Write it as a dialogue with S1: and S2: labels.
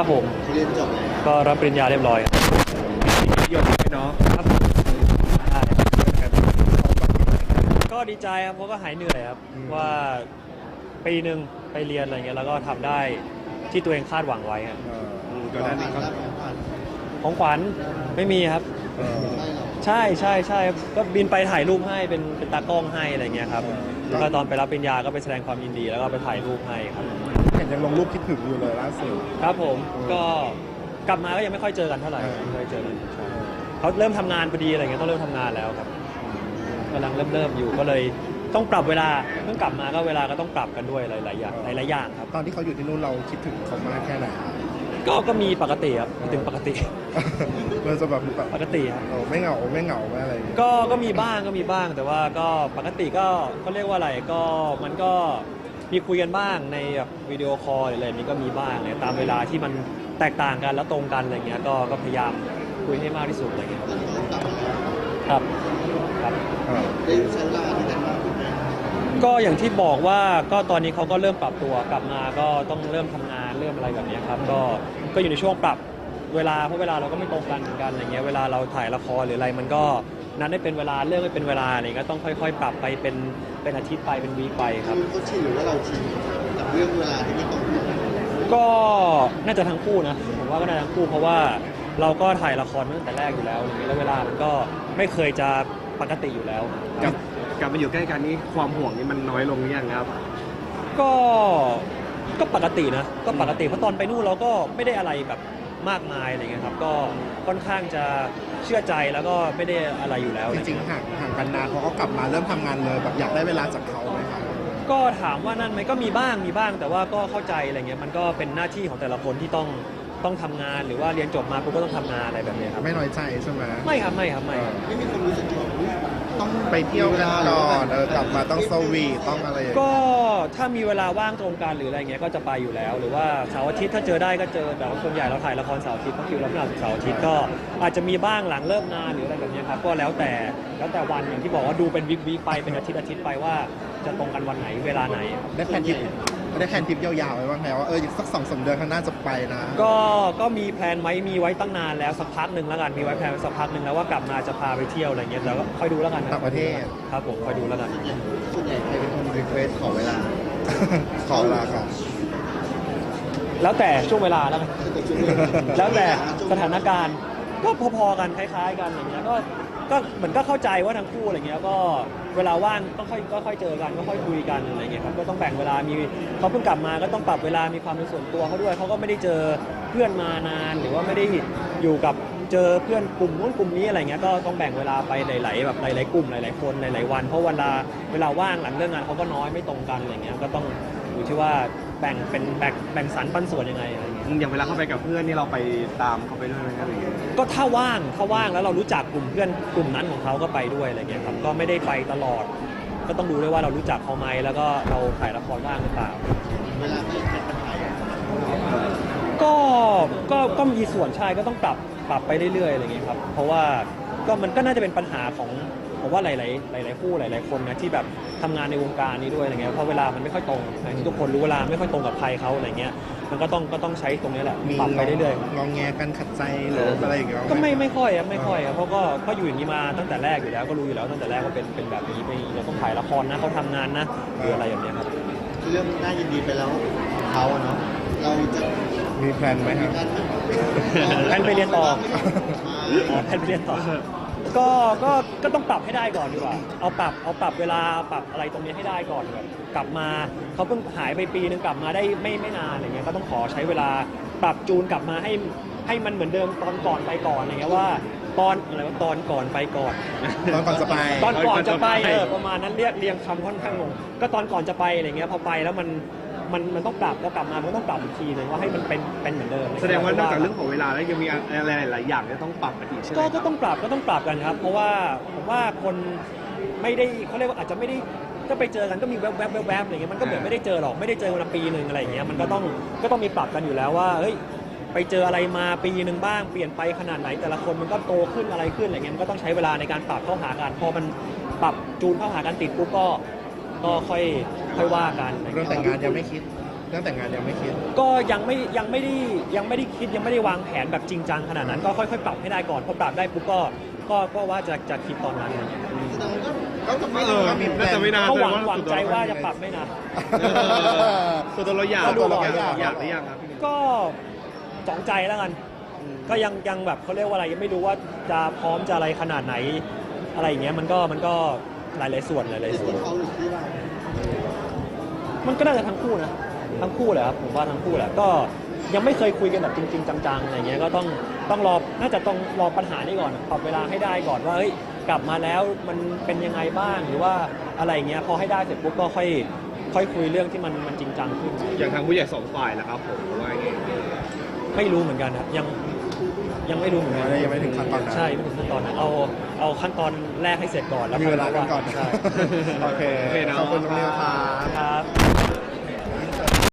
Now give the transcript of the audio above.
S1: ครับผม
S2: เขาเรียนจบแล้ว
S1: ก็รับปริญญาเรียบร้อยครับ
S3: ยศด้วยเนาะ
S1: ครับผมใช่ก็ดีใจครับเพราะก็หายเหนื่อยครับว่าปีหนึ่งไปเรียนอะไรเงี้ยแล้วก็ทำได้ที่ตัวเองคาดหวังไว้ครับ
S3: เอออืมก่อนหน้านี้ก็
S2: รับของขวัญ
S1: ของขวัญไม่มีครับ
S3: เออ
S2: ได้หรอ
S1: ใช่ใช่ใช่ครับก็บินไปถ่ายรูปให้เป็นเป็นตากล้องให้อะไรเงี้ยครับ แล้วก็ตอนไปรับปริญญาก็ไปแสดงความยินดีแล้วก็ไปถ่ายรูปให้ครับ
S3: เห็นยังลงรูปคิดถึงอยู่เลยล่าสุด
S1: ครับผม
S3: เออ
S1: ก็กลับมาก็ยังไม่ค่อยเจอกันเท่าไหร่
S3: เออ
S1: ไม่ค่อยเจอกันใช่เขาเริ่มทำงานพอดีอะไรเงี้ยต้องเริ่มทำงานแล้วครับกำลังเริ่มเริ่มอยู่ก็เลยต้องปรับเวลาเพิ่งกลับมาก็เวลาก็ต้องปรับกันด้วยหลายๆอย่างหลายๆอย่างครับ
S3: ตอนที่เขาอยู่ที่นู่นเราคิดถึงเขามากแค่ไหน
S1: ก็ก็มีปกติครับถึงปกติ
S3: เราจะแบบแบบ
S1: ปกติครับ
S3: เออไม่เหงาไม่เหงาไม่อะไรอย่างเงี้ย
S1: ก็ก็มีบ้างก็มีบ้างแต่ว่าก็ปกติก็ก็เรียกว่าอะไรก็มันก็มีคุยกันบ้างในแบบวิดีโอคอลหรืออะไรนี้ก็มีบ้างเนี่ยตามเวลาที่มันแตกต่างกันแล้วตรงกันอะไรเงี้ยก็ก็พยายามคุยให้มากที่สุดอะไรเงี้ยครับ
S2: ตอนนี้ต้องกลับมาแล้ว
S1: ครับครับ
S3: เออ
S2: ได้ใช้เวลาที่ไหนบ้างคุณแม่
S1: ก็อย่างที่บอกว่าก็ตอนนี้เขาก็เริ่มปรับตัวกลับมาก็ต้องเริ่มทำงานเริ่มอะไรแบบเนี้ยครับก็ก็อยู่ในช่วงปรับเวลาเพราะเวลาเราก็ไม่ตรงกันเหมือนกันอะไรเงี้ยเวลาเราถ่ายละครหรืออะไรมันก็นัดได้เป็นเวลาเรื่องไม่เป็นเวลาอะไรก็ต้องค่อยๆ ปรับไปเป็นเป็นอาทิตย์ไปเป็นวีคไปครับ
S2: คือเขาชินหรือว่าเราชินกับเรื่องเวลาที่ไม่ตรงกัน
S1: ก็น่าจะทั้งคู่นะผมว่าก็น่าจะทั้งคู่เพราะว่าเราก็ถ่ายละครมาตั้งแต่แรกอยู่แล้วอะไรเงี้ยแล้วเวลามันก็ไม่เคยจะปกติอยู่แล้ว
S4: กลับ กลับมาอยู่ใกล้กันนี้ความห่วงนี่มันน้อยลงหรือยังครับ
S1: ก็ก็ปกตินะ ก็ปกติเพราะตอนไปนู่นเราก็ไม่ได้อะไรแบบมากมายอะไรเงี้ยครับ ก็ค่อนข้างจะเชื่อใจแล้วก็ไม่ได้อะไรอยู่แล้ว
S3: จริงๆห่างห่างกันนานเขาก็กลับมาเริ่มทำงานเลยแบบอยากได้เวลาจากเขาไหมครับ
S1: ก็ถามว่านั่นไหมก็มีบ้างมีบ้าง แต่ว่าก็เข้าใจอะไรเงี้ยมันก็เป็นหน้าที่ของแต่ละคนที่ต้องต้องทำงานหรือว่าเรียนจบมาปุ๊บก็ต้องทำงานอะไรแบบเนี้ยครับ
S3: ไม่น้อยใจใช่ไหม
S1: ไม่ครับไม่ครับไม่ครับ
S2: ไม่มีความรู้สึกว่าอุ๊ย ต้อง
S3: ไปเที่ยวกันก่อนเออกลับมาต้องสวีทต้องอะไรอย่างเงี้ย
S1: ก็ถ้ามีเวลาว่างตรงกันหรืออะไรเงี้ยก็จะไปอยู่แล้ว หรือว่าเสาร์อาทิตย์ถ้าเจอได้ก็เจอแต่ว่าส่วนใหญ่เราถ่ายละครเสาร์อาทิตย์เพราะคิวเราพฤหัสเสาร์อาทิตย์ก็อาจจะมีบ้างหลังเลิกงานหรืออะไรแบบเนี้ยครับก็แล้วแต่แล้วแต่วันอย่างที่บอกว่าดูเป็นวิกวิกไปเป็นอาทิตย์อาทิตย์ไปว่าจะตรงกันวันไหนเวลาไหน
S3: ได้แผนทริปได้แผนทริปยาวๆไว้บ้างไหมว่าเอออีกสักสองสามเดือนข้างหน้าจะไปนะ
S1: ก็ก็มีแพลนไว้มีไว้ตั้งนานแล้วสักพักหนึ่งแล้วกันมีไว้แพลนไว้สักพักหนึ่งแล้วว่ากลับมาจะพาไปเที่ยวอะไรเงี้ยแต่ก็ค่อยดูแล้วกันน
S3: ต่างประเทศ
S1: ครับผมค่อยดูแล้วกัน
S2: ส่วนใหญ่ใครเป็นคนรีเควสขอเวลา
S3: ขอเวลาก่อน
S1: แล้วแต่ช่วงเวลาแล้วกัน
S2: แต่ช่วงเวลา
S1: แล้วแต่สถานการณ์ก็พอๆกันคล้าย ๆ กันอย่างเงี้ยก็ ก็เหมือนก็เข้าใจว่าทั้งคู่อะไรเงี้ยก็เวลาว่างก็ค่อยก็ค่อยเจอกันก็ค่อยคุยกันอะไรเงี้ยครับก็ต้องแบ่งเวลามีเขาเพิ่งกลับมาก็ต้องปรับเวลามีความเป็นส่วนตัวเขาด้วยเขาก็ไม่ได้เจอเพื่อนมานานหรือว่าไม่ได้อยู่กับเจอเพื่อนกลุ่มนู้นกลุ่มนี้อะไรเงี้ยก็ต้องแบ่งเวลาไปหลายๆแบบหลายๆกลุ่มหลายๆคนหลายๆวันเพราะเวลาเวลาว่างหลังเลิกงานเขาก็น้อยไม่ตรงกันอะไรเงี้ยก็ต้องอยู่ที่ว่าแบ่งเป็นแบ่งแบ่งสรรปันส่วนยังไงอะไรเงี้ย
S4: อย่างเวลาเข้าไปกับเพื่อนนี่เราไปตามเขาไปด้วยไหมครับหรือยังไง
S1: ก็ถ้าว่างถ้าว่างแล้วเรารู้จักกลุ่มเพื่อนกลุ่มนั้นของเขาก็ไปด้วยอะไรเงี้ยครับก็ไม่ได้ไปตลอด ก็ต้องดูด้วยว่าเรารู้จักเขาไหมแล้วก็เราถ่ายละครว่างหรือเปล่า
S2: เวลาที่เป็นปัญหาอย่าง
S1: ก็ก็ก็มีส่วนใช่ก็ต้องปรับปรับไปเรื่อยๆอะไรเงี้ยครับเพราะว่าก็มันก็น่าจะเป็นปัญหาของผมว่าหลายๆหลาย ๆ คู่หลาย ๆ คนนะที่แบบทำงานในวงการนี้ด้วยอะไรเงี้ยเพราะเวลามันไม่ค่อยตรงทุกคนรู้เวลาไม่ค่อยตรงกับใครเขาอะไรเงี้ย มันก็ต้องก็ต้องใช้ตรงนี้แหละ
S3: มี
S1: ปรับไปเรื่อยๆ
S3: งองแงกันขัดใจหรืออะไรอย่างเงี้ย
S1: ก็ไม่ไม่ค่อยครับไม่ค่อยครับเพราะก็ก็อยู่อย่างนี้มาตั้งแต่แรกอยู่แล้วก็รู้อยู่แล้วตั้งแต่แรกว่าเป็นเป็นแบบนี้ไม่เราต้องถ่ายละครนะเขาทำงานนะหรืออะไรแบบเนี้ยครับ
S2: เรื่องน่ายินดีไปแล้วของเขาอะเนาะเราจะ
S3: มีแพลนไหม
S2: มี
S3: ครับ
S2: การ
S1: แพลนไปเรียนต่อ
S2: ไม่
S1: อ๋อแพทย์ไปเรียนต่อ ก็ก็ก็ต้องปรับให้ได้ก่อนดีกว่า เอาปรับเอาปรับเวลาปรับอะไรตรงนี้ให้ได้ก่อนแบบกลับมาเขาเพิ่งหายไปปีนึงกลับมาได้ไม่ไม่นานอะไรเงี้ยก็ต้องขอใช้เวลาปรับจูนกลับมาให้ให้มันเหมือนเดิมตอนก่อนไปก่อนอะไรเงี้ยว่าตอนอะไรว่าตอนก่อนไปก่อน
S3: ตอนก่อนจะไป
S1: ตอนก่อนจะไปเออประมาณนั้นเรียกเรียงคำค่อนข้างงงก็ตอนก่อนจะไปอะไรเงี้ยพอไปแล้วมัน มันมันต้องปรับแล้วกลับมามันก็ต้องปรับอีกทีหนึงว่าให้มันเป็นเป็นเหมือนเดิม
S4: แสดงว่านอกจากเรื่องของเวลาแล้วยังมีอะไรหลายๆอย่างที่ต้องปรับกันอีกใช่ไหม
S1: ก็ก็ต้องปรับก็ต้องปรับกันครับ เพราะว่าผมว่าคนไม่ได้เขาเรียกว่าอาจจะไม่ได้ก็ไปเจอกันก็มีแวบแวบแวบแวบอะไรเงี้ยมันก็เหมือนไม่ได้เจอหรอกไม่ได้เจอกันมาปีหนึ่งอะไรอย่างเงี้ยมันก็ต้องก็ต้องมีปรับกันอยู่แล้วว่าเฮ้ยไปเจออะไรมาปีหนึ่งบ้างเปลี่ยนไปขนาดไหนแต่ละคนมันก็โตขึ้นอะไรขึ้นอะไรเงี้ยมันก็ต้องใช้เวลาในการปรับเข้าหากันพอมันปรับจูนเข้าหากันติดปุ๊บก็ ก็ค่อยค่อยว่ากัน
S3: เรื่องแต่งงานยังไม่คิดเรื่องแต่งงานยังไม่คิด
S1: ก็ยังไม่ยังไม่ได้ยังไม่ได้คิดยังไม่ได้วางแผนแบบจริงจังขนาดนั้น ก็ค่อยๆปรับให้ได้ก่อนพอปรับได้ปุ๊บก็ก็ก็ว่าจะจะคิดตอนนั้นอะไรเงี้ย
S3: ก็จะไม่
S4: เออ
S3: มีแพล
S4: น่าจะไม่นาน
S1: ก็หวัง
S4: แสด
S1: หวังใจว่า
S4: ส่
S1: จะ
S4: น
S1: ปรับไม่นาน
S4: เออส่วนตัวเราอยาก
S3: ส่วนตัวเรา
S4: อยาก
S3: อยาก
S4: อยากหรือยังครับพี่
S1: ก็สองใจแล้วกัน ก็ยังยังแบบเขาเรียกว่าอะไรยังไม่รู้ว่าจะพร้อมจะอะไรขนาดไหน อะไรอย่างเงี้ยมันก็มันก็ หลายหลายๆส่วนหลายหลายๆส่วน
S2: เขาหรือที่เรา
S1: มันก็น่าจะทั้งคู่นะ ทั้งคู่แหละครับผมว่าทั้งคู่แหละก็ยังไม่เคยคุยกันแบบจริง ๆ จังๆอะไรเงี้ยก็ต้องต้องรอน่าจะต้องรอปัญหานี้ก่อนปรับเวลาให้ได้ก่อนว่าเฮ้ยกลับมาแล้วมันเป็นยังไงบ้างหรือว่าอะไรเงี้ยพอให้ได้เสร็จปุ๊บก็ค่อยค่อยคุยเรื่องที่มันมันจริงจังขึ้น
S4: อย่างทางผู้ใหญ่สองฝ่ายแหละครับผมว่าไง
S1: ไม่รู้เหมือนกันครับยัง ยังไม่รู้เหมือนกัน
S3: ยังไม่ถึงขั้นตอนนั้
S1: ใช่ไม่ถึงขั้นตอนนั้เอาเอาขั้นตอนแรกให้เสร็จก่อนแล้ว
S3: มีเวลากันก่อน
S1: ใช่
S3: โอเคขอบคุณน้องนิวครับ